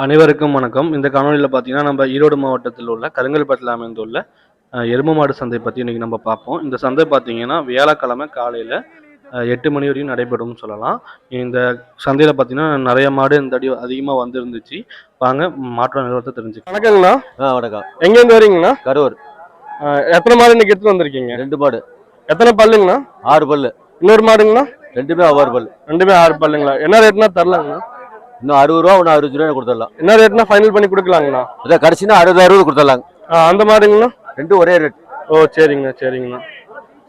அனைவருக்கும் வணக்கம். இந்த காணொலியில் பார்த்தீங்கன்னா நம்ம ஈரோடு மாவட்டத்தில் உள்ள கருங்கல்பட்டில் அமைந்துள்ள எருமை மாடு சந்தை பற்றி இன்றைக்கி நம்ம பார்ப்போம். இந்த சந்தை பார்த்தீங்கன்னா வியாழக்கிழமை காலையில் எட்டு மணி வரையும் நடைபெறும்னு சொல்லலாம். இந்த சந்தையில் பார்த்தீங்கன்னா நிறைய மாடு இந்த அடி அதிகமாக வந்துருந்துச்சு. வாங்க மாற்ற நிலவரத்தை தெரிஞ்சுக்கலாம். வணக்கங்கண்ணா. ஆ வணக்கம். எங்கேருந்து வரீங்கண்ணா? கரூர். எத்தனை மாடு இன்னைக்கு எடுத்துட்டு வந்திருக்கீங்க? ரெண்டு மாடு. எத்தனை பல்லுங்கண்ணா? ஆறு பல்லு. இன்னொரு மாடுங்கண்ணா? ரெண்டுமே ஆறு பல்லு. ரெண்டுமே ஆறு பல்லுங்களா? என்ன ரேட்னா தரலாங்கண்ணா. இன்னும் அறுபது ரூபா ஒன்று அறுபது ரூபா கொடுத்துடலாம். என்ன ரேட்னா ஃபைனல் பண்ணி கொடுக்கலாங்கண்ணா? அதான் கடைசினா அறுபது அறுபது கொடுத்துடலாங்க. ஆ, அந்த மாடுங்கண்ணா ரெண்டும் ஒரே ரேட் ஓ சரிங்கண்ணா சரிங்கண்ணா.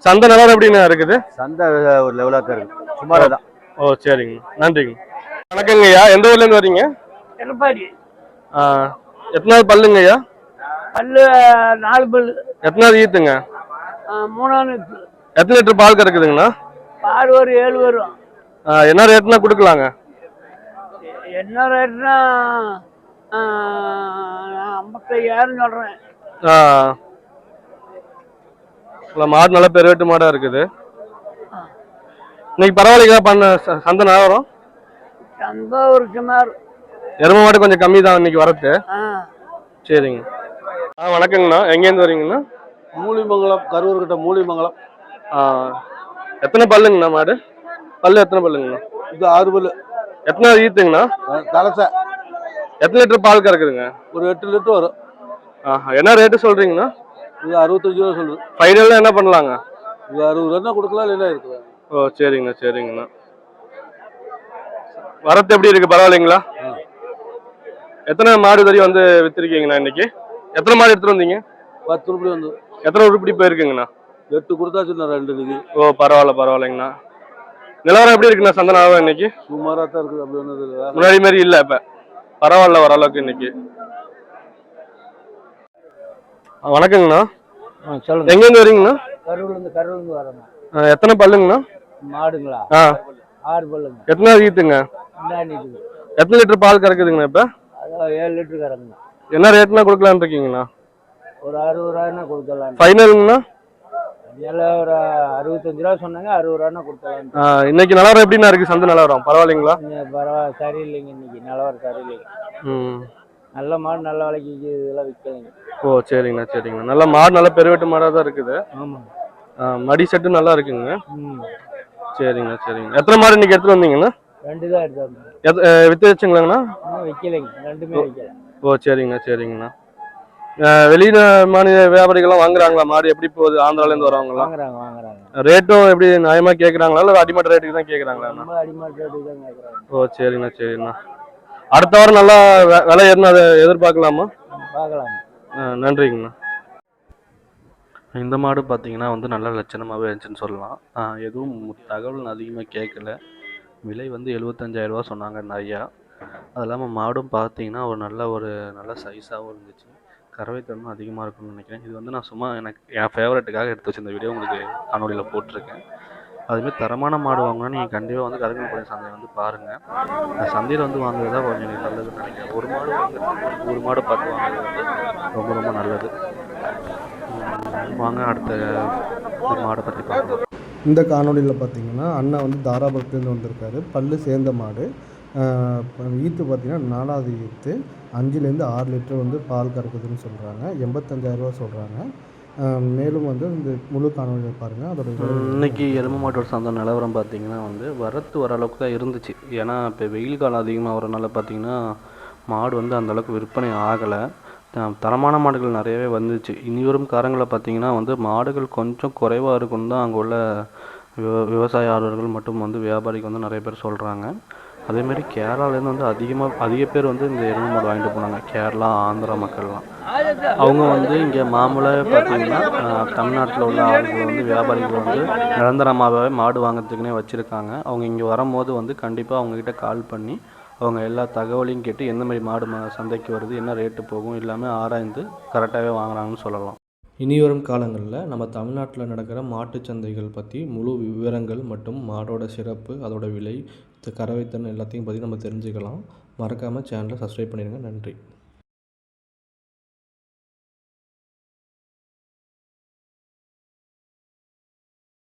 சந்தை நிலவரம் எப்படிண்ணா இருக்குது? சந்தை ஒரு லெவலாக தான் இருக்கு. சுமாராக தான். ஓ சரிங்கண்ணா. நன்றிங்க. வணக்கங்கய்யா. எந்த ஊர்லேருந்து வரீங்க? எடப்பாடி. ஆ, எத்தனாவது பல்லுங்கய்யா? பல்லு நாலு பல்லு. எத்தனாவது ஈத்துங்க? மூணாவது எத்தனை லிட்டர் பால் கறக்குதுங்கண்ணா? ஆறு வரும் ஏழு வரும். ஆ, என்ன ரேட்னா கொடுக்கலாங்க? என்ன ரேட்னா ஐம்பத்தையாயிரம் சொல்கிறேன் ஆ. இல்ல, மாடு நல்ல பெருவெட்டு மாடா இருக்குது. இன்னைக்கு பரவாயில்லைங்களா பண்ண ச- சந்தை நிலவரம் சந்தா ஒரு சுமார். எருமை மாடு கொஞ்சம் கம்மி தான் இன்னைக்கு வரது ஆ. சரிங்க. ஆ வணக்கங்கண்ணா. எங்கேருந்து வரீங்கண்ணா? மூலிமங்கலம் கரூர் கிட்ட மூலிமங்கலம். ஆ. எத்தனை பல்லுங்கண்ணா மாடு? பல்லு எத்தனை பல்லுங்கண்ணா? இது ஆறு பல்லு. எத்தனை ஈத்துங்கண்ணா? தலைசை. எத்தனை லிட்டர் பால் கறக்குதுங்க? ஒரு எட்டு லிட்டர் வரும். என்ன ரேட்டு சொல்றீங்கண்ணா? இது அறுபத்தஞ்சு ரூபா சொல்லுது. ஃபைனலாக என்ன பண்ணலாங்க? இது அறுபது ரூபா கொடுக்கலாம் இல்லைன்னா இருக்குது ஓ சரிங்கண்ணா சரிங்கண்ணா. வரத்து எப்படி இருக்கு? பரவாயில்லைங்களா. எத்தனை மாடு தறி வந்து வித்திருக்கீங்கண்ணா இன்னைக்கு? எத்தனை மாடு எடுத்துட்டு வந்தீங்க? பத்து ரூபாய் வந்து எத்தனை உருப்படி போயிருக்குங்கண்ணா? எட்டு கொடுத்தாச்சு ரெண்டு இன்னைக்கு. ஓ பரவாயில்ல பரவாயில்லைங்கண்ணா. நிலவரம் எப்படி இருக்குண்ணா சந்தை நிலவரம் இன்னைக்கு? சுமாராக தான் இருக்குது. அப்படி ஒன்றும் இல்லை. முன்னாடி மாதிரி இல்லை இப்போ. பரவாயில்ல ஓரளவுக்கு இன்னைக்கு. ஆ, வணக்கங்கண்ணா. சொல்லுங்க. எங்கேருந்து வரீங்கண்ணா? கரூர்லேருந்து கரூர்லேருந்து வரணும் ஆ, எத்தனை பல்லுங்கண்ணா? மாடுங்களா? ஆ. ஆறு பல்லுங்க. எத்தனை ஈத்துங்க? இந்தாண்டி எத்தனை லிட்டர் பால் கறக்குதுங்கண்ணா இப்போ? அதான் ஏழு லிட்டரு கறக்குங்க என்ன ரேட்னா கொடுக்கலான்னு இருக்கீங்கண்ணா? ஒரு அறுபது ரூபாய்னா கொடுத்துடலாம் ஃபைனலுங்கண்ணா எல்லாம் ஒரு அறுபத்தஞ்சு ரூபா சொன்னாங்க அறுபது ரூபாய்னா கொடுத்துடலாம் ஆ, இன்னைக்கு நிலவரம் எப்படிண்ணா இருக்கு? சந்தை நிலவரம். பரவாயில்லைங்களா? பரவாயில்ல சரியில்லைங்க இன்னைக்கு. நிலவரம் சரியில்லைங்க ம். நல்ல மாடு நல்ல விலைக்கு இதெல்லாம் விற்கலைங்க ஓ சரிங்கண்ணா சரிங்கண்ணா. நல்ல மாடு நல்ல பெருவெட்டு மாடாக தான் இருக்குது. ஆமாம் மடி செட்டு நல்லா இருக்குங்க. ம். சரிங்கண்ணா சரிங்கண்ணா. எத்தனை மாடு இன்னைக்கு எடுத்துட்டு வந்தீங்கண்ணா? ரெண்டு தான் எடுத்தாங்க எத் ஆ, வித்து வச்சுங்களாங்கண்ணா விற்கலைங்க ரெண்டுமே விற்கல ஓ சரிங்கண்ணா சரிங்கண்ணா. வெளியில மாநில வியாபாரிகள்லாம் வாங்குறாங்களா? மாடு எப்படி போகுது? ஆந்திராலேருந்து வரவங்களாம் வாங்குறாங்க வாங்குறாங்க. ரேட்டும் எப்படி நியாயமா கேட்குறாங்களா இல்லை அடிமட்ட ரேட்டுக்கு தான் கேட்குறாங்களாண்ணா ரொம்ப அடிமாட்டு தான் கேட்குறாங்க ஓ சரிங்கண்ணா சரிங்கண்ணா அடுத்த வாரம் நல்லா வெ- விலை ஏறினா அதை எதிர்பார்க்கலாமா? பார்க்கலாம் ஆ, நன்றிங்கண்ணா. இந்த மாடு பார்த்தீங்கன்னா வந்து நல்ல லட்சணமாகவே இருந்துச்சுன்னு சொல்லலாம். எதுவும் தகவல் அதிகமாக கேட்கல. விலை வந்து எழுபத்தஞ்சாயிரரூவா சொன்னாங்க நிறையா அது இல்லாமல் மாடும் பார்த்தீங்கன்னா ஒரு நல்ல ஒரு நல்ல சைஸாகவும் இருந்துச்சு. கறவைத்தன்மை அதிகமாக இருக்கும்னு நினைக்கிறேன். இது வந்து நான் சும்மா எனக்கு என் ஃபேவரட்டுக்காக எடுத்து வச்சு இந்த வீடியோ உங்களுக்கு காணொலியில் போட்டிருக்கேன். அதுமாரி தரமான மாடு வாங்கினா நீங்கள் கண்டிப்பாக வந்து கருங்கல்பாளையம் சந்தையை வந்து பாருங்கள் அந்த சந்தையில் வந்து வாங்குறது தான் கொஞ்சம் எனக்கு நல்லதுன்னு நினைக்கிறேன். ஒரு மாடு வாங்குறது ஒரு மாடு பார்த்து வாங்குறது வந்து ரொம்ப ரொம்ப நல்லது. வாங்க அடுத்த ஒரு மாடை பற்றி பார்க்கலாம். இந்த காணொளியில் பார்த்தீங்கன்னா அண்ணா வந்து தாராபுரத்துலேருந்து வந்திருக்காரு. பல்லு சேர்ந்த மாடு. ஈத்து பார்த்தீங்கன்னா நாலாவது ஈத்து. அஞ்சுலேருந்து ஆறு லிட்டர் வந்து பால் கறக்குதுன்னு சொல்கிறாங்க எண்பத்தஞ்சாயிரரூவா சொல்கிறாங்க மேலும் வந்து இந்த முழு காணொலியை பாருங்கள் அதோட இன்னைக்கு எருமை மாட்டோட சந்தை நிலவரம் பார்த்தீங்கன்னா வந்து வரத்து ஓரளவுக்கு தான் இருந்துச்சு. ஏன்னா இப்போ வெயில் காலம் அதிகமாக வரனால பார்த்தீங்கன்னா மாடு வந்து அந்த அளவுக்கு விற்பனை ஆகலை. தரமான மாடுகள் நிறையவே வந்துச்சு. இனி வரும் காலங்களில் பார்த்தீங்கன்னா வந்து மாடுகள் கொஞ்சம் குறைவாக இருக்குன்னு தான் அங்கே உள்ள விவ விவசாய ஆர்வலர்கள் மற்றும் வந்து வியாபாரிகள் வந்து நிறைய பேர் சொல்கிறாங்க அதேமாரி கேரளாலேருந்து வந்து அதிகமாக அதிக பேர் வந்து இந்த எருமை மாடு வாங்கிட்டு போனாங்க. கேரளா ஆந்திரா மக்கள்லாம். அவங்க வந்து இங்கே மாமூலாக பார்த்தீங்கன்னா தமிழ்நாட்டில் உள்ள ஆளுகள் வந்து வியாபாரிகள் வந்து நிரந்தரமாகவே மாடு வாங்கிறதுக்குனே வச்சுருக்காங்க. அவங்க இங்கே வரும்போது வந்து கண்டிப்பாக அவங்கக்கிட்ட கால் பண்ணி அவங்க எல்லா தகவலையும் கேட்டு எந்த மாதிரி மாடு சந்தைக்கு வருது என்ன ரேட்டு போகும் எல்லாமே ஆராய்ந்து கரெக்டாகவே வாங்குறாங்கன்னு சொல்லலாம். இனி வரும் காலங்களில் நம்ம தமிழ்நாட்டில் நடக்கிற மாட்டுச் சந்தைகள் பற்றி முழு விவரங்கள் மற்றும் மாடோட சிறப்பு அதோட விலை கறவைத்தன் எல்லாத்தையும் பற்றி நம்ம தெரிஞ்சுக்கலாம். மறக்காமல் சேனலை சப்ஸ்கிரைப் பண்ணிடுங்க நன்றி.